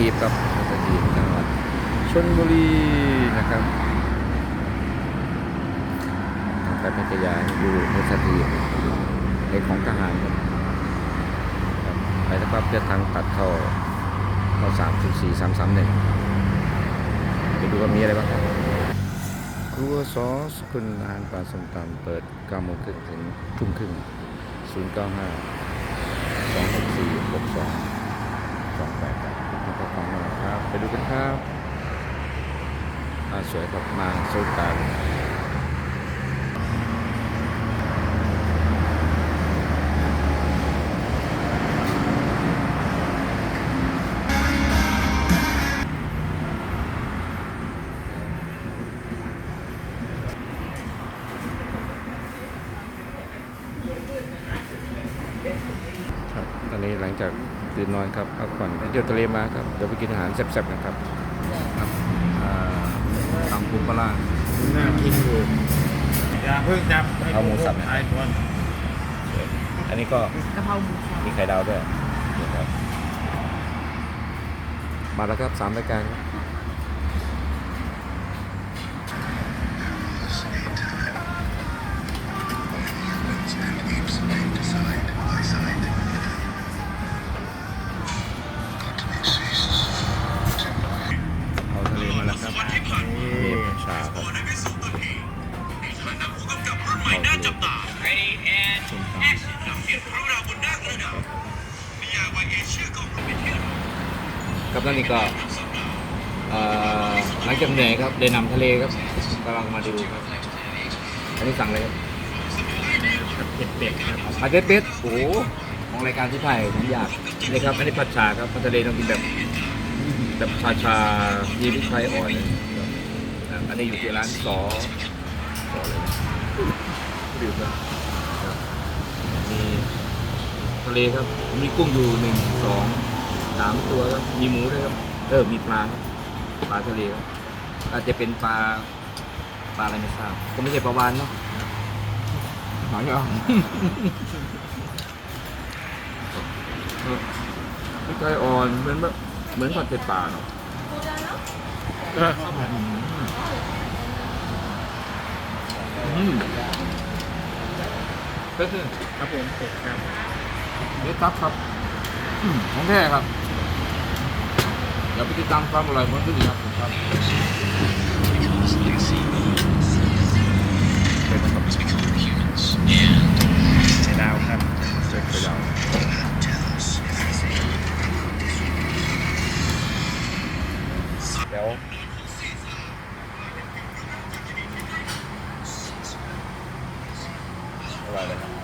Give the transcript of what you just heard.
หีบครับสัตหีบจังหวัดชลบุรีนะครับทางการพัทยาอยู่ในสัตหีบในของทหารครับครับไปแล้วก็เพื่อทางตัดเข้าเข้าสามจุดสี่สามสามหนึ่งไปดูว่ามีอะไรบ้างครับครัวซอสคุณอาหารปลาส้มตำเปิด9โมงครึ่งถึงทุ่มครึ่ง095 264 62 288นะครับของเราครับ ไปดูกันครับอาสวยครับมาสู้กันครับตอนนี้หลังจาก ตื่นนอนครับพักผ่อนไปเที่ยวทะเลมาครับเดี๋ยวไปกินอาหารแซ่บๆกันครับครับอ่าตำปูปลาร้าน่ากินอยู่อย่าเพิ่งจับเอาหมูสับนะไอ้ตัวอันนี้ก็กะเพราหมูสับมีไข่ดาวด้วยนี่ครับมาแล้วครับสามรายการครับ เลมาแล้วครับนี่ชาครับเอาทะเลส้มตำครับนั่นนี่ก็เอ่อหลังจากเหนื่อยครับได้นำทะเลครับกำลังมาดูครับอันนี้สั่งเลยครับเผ็ดเป็ดครับผัดเผ็ดๆโอ้โหของรายการที่ไทยผมอยากนี่ครับอันนี้ผัดชาครับผัดทะเลต้องกินแบบ แบบชาชาๆยีพริกไทยอ่อนนะครับอะอันนี้อยู่ที่ร้านสอสอเลยนะดื่มนะครับมีทะเลครับ มีกุ้งอยู่หนึ่งสองสามตัวครับ มีหมูด้วยครับ เออ มีปลาครับปลาทะเลครับอาจจะเป็นปลาปลาอะไรไม่ทราบก็ไม่ใช่ปลาวานเนาะหมายอะเออพริกไทยอ่อนเหมือนแบบ เหมือนผัดเผ็ดปลาเนาะเอออืมเผ็ดเลยครับผมเป็ดครับเผ็ดซับครับอืมของแท้ครับเดี๋ยวไปติดตามความอร่อยของที่นี่ครับครับเป็นนะครับ ไข่ดาวครับ เช็คไปยาว แล้